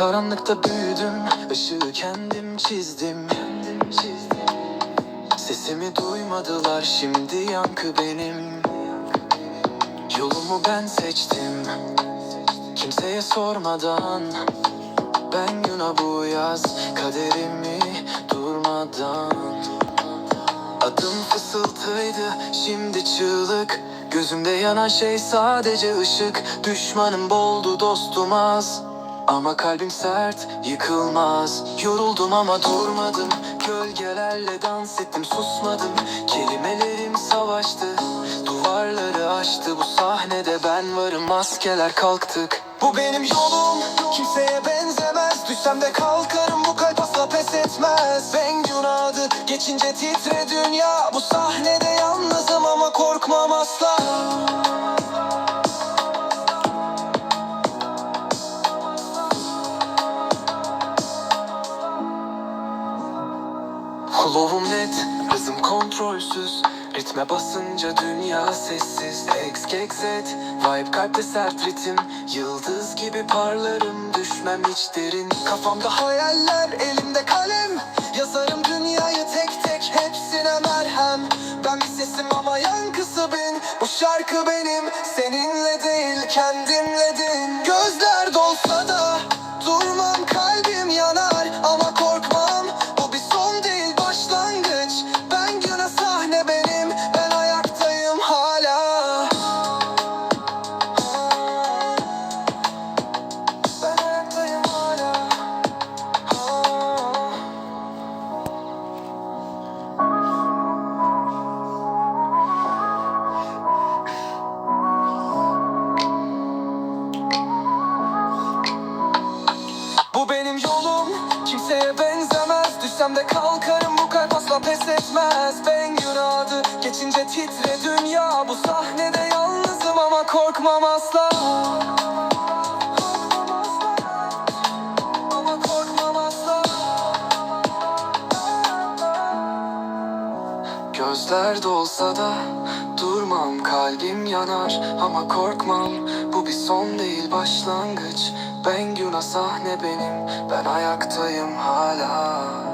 Karanlıkta büyüdüm, ışığı kendim çizdim. Sesimi duymadılar, şimdi yankı benim. Yolumu ben seçtim, kimseye sormadan. Ben güne bu yaz, kaderimi durmadan. Adım fısıltıydı, şimdi çığlık. Gözümde yanan şey sadece ışık. Düşmanım boldu, dostum az. Ama kalbim sert, yıkılmaz. Yoruldum ama durmadım. Gölgelerle dans ettim, susmadım. Kelimelerim savaştı. Duvarları aştı bu sahnede ben varım maskeler kalktık Bu benim yolum kimseye benzemez Düşsem de kalkarım bu kalp asla pes etmez Bengün adı geçince titre Flow'um net, hızım kontrolsüz. Ritme basınca dünya sessiz. X, K, Z, vibe kalpte sert ritim. Yıldız gibi parlarım, düşmem hiç derin. Kafamda hayaller, elimde kalem. Yazarım dünyayı tek tek, hepsine merhem. Ben bir sesim ama yankısı bin. Bu şarkı benim, seninle değil kendimledin Gözler dolsa da Bu benim yolum. Kimseye benzemez. Düşsem de kalkarım. Bu kalp asla pes etmez. Ben adı geçince titre dünya. Bu sahnede yalnızım ama korkmam asla Gözler dolsa da durmam kalbim yanar. Ama korkmam bu bir son değil başlangıç. Ben güne sahne benim ben ayaktayım hala